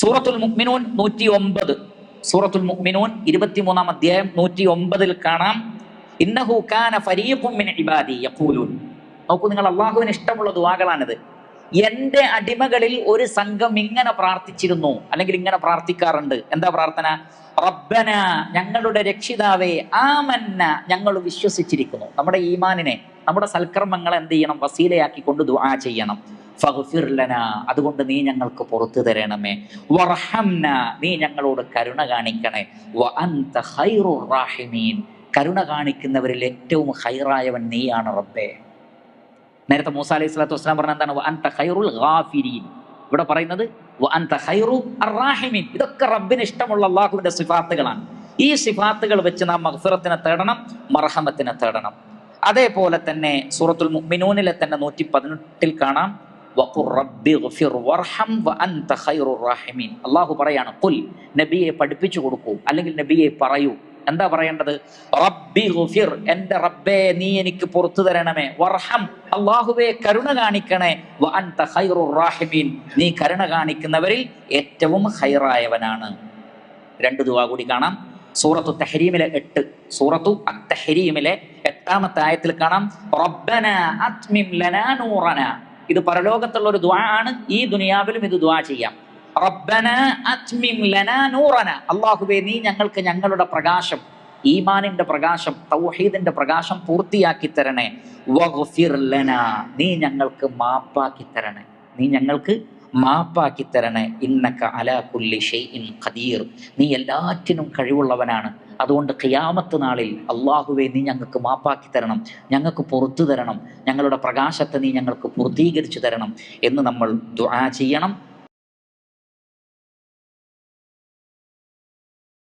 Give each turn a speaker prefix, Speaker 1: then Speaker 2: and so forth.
Speaker 1: സൂറത്തുൽ മുഅ്മിനൂൻ നൂറ്റി ഒമ്പത് സൂറത്തുൽ മുഅ്മിനൂൻ ഇരുപത്തിമൂന്നാം അധ്യായം നൂറ്റി ഒമ്പതിൽ കാണാം. ഇന്നഹു കാന ഫരീഖും മിൻ ഇബാദി യഖൂലൂൻ. നോക്കൂ നിങ്ങൾ അള്ളാഹുവിന് ഇഷ്ടമുള്ള ദുവാകളാണിത് എന്റെ അടിമകളിൽ ഒരു സംഘം ഇങ്ങനെ പ്രാർത്ഥിച്ചിരുന്നു അല്ലെങ്കിൽ ഇങ്ങനെ പ്രാർത്ഥിക്കാറുണ്ട്. എന്താ പ്രാർത്ഥന? റബ്ബന ഞങ്ങളുടെ രക്ഷിതാവേ ആമന്ന ഞങ്ങൾ വിശ്വസിച്ചിരിക്കുന്നു. നമ്മുടെ ഈമാനിനെ നമ്മുടെ സൽക്കർമ്മങ്ങളെ എന്ത് ചെയ്യണം? വസീലയാക്കി കൊണ്ട് ദുആ ചെയ്യണം. ഫഗ്ഫിർ ലനാ അതുകൊണ്ട് നീ ഞങ്ങൾക്ക് പുറത്തു തരണമേ. വറഹംന നീ ഞങ്ങളോട് കരുണ കാണിക്കണേ. വ അൻത ഹൈറു റാഹിമീൻ. കരുണ കാണിക്കുന്നവരിൽ ഏറ്റവും ഹൈറായവൻ നീയാണ് റബ്ബേ. നേരത്തെ മൂസ അലൈഹി സ്വലാത്തു വസ്സലാം പറഞ്ഞ എന്താണ്? അൻത ഖൈറുൽ ഗാഫിരീൻ. ഇവിടെ പറയുന്നത് അൻത ഖൈറു അർറാഹിമീൻ ഇതൊക്കെ റബ്ബിന് ഇഷ്ടമുള്ള അള്ളാഹുവിന്റെ സിഫാത്തുകളാണ്. ഈ സിഫാത്തുകൾ വെച്ച് നാം മഹ്ഫിറത്തിനെ തേടണം മർഹമത്തിനെ തേടണം. അതേപോലെ തന്നെ സൂറത്തുൽ മുഅ്മിനൂനിലെ തന്നെ നൂറ്റി പതിനെട്ടിൽ കാണാം. അള്ളാഹു പറയാണ് കുൽ നബിയെ പഠിപ്പിച്ചു കൊടുക്കൂ അല്ലെങ്കിൽ നബിയെ പറയൂ. എന്താ പറയേണ്ടത്? റബ്ബി ഗുഫിർ എന്റെ റബ്ബേ നീ എനിക്ക് പുറത്തു തരണമേ. വർഹം അള്ളാഹുവെ കരുണ കാണിക്കണേ. വ ഖൈറുർ റാഹിമീൻ. നീ കരുണ കാണിക്കുന്നവരിൽ ഏറ്റവും ഹൈറായവനാണ് രണ്ട് ദുവാ കൂടി കാണാം. സൂറത്തു തഹരീമിലെ എട്ട് സൂറത്തു അത്തഹരീമിലെ എട്ടാമത്തെ ആയത്തിൽ കാണാം. റബ്ബന അത്മിം ലനാ നൂറന. ഇത് പരലോകത്തുള്ള ഒരു ദ്വാ ആണ്. ഈ ദുനിയാവിലും ഇത് ദ്വാ ചെയ്യാം. റബ്ബന അത്മിം നൂറന. അള്ളാഹുവേ നീ ഞങ്ങൾക്ക് ഞങ്ങളുടെ പ്രകാശം ഈമാനിന്റെ പ്രകാശം തൗഹീദിന്റെ പ്രകാശം പൂർത്തിയാക്കി തരണേ നീ ഞങ്ങൾക്ക് മാപ്പാക്കി തരണേ നീ ഞങ്ങൾക്ക് മാപ്പാക്കി തരണേ ഇന്നക്ക അലാ കുല്ലി ഖദീർ. നീ എല്ലാറ്റിനും കഴിവുള്ളവനാണ്. അതുകൊണ്ട് ഖിയാമത്ത് നാളിൽ അള്ളാഹുവെ നീ ഞങ്ങൾക്ക് മാപ്പാക്കി തരണം. ഞങ്ങൾക്ക് പുറത്തു തരണം. ഞങ്ങളുടെ പ്രകാശത്തെ നീ ഞങ്ങൾക്ക് പൂർത്തീകരിച്ചു തരണം എന്ന് നമ്മൾ ദുആ ചെയ്യണം.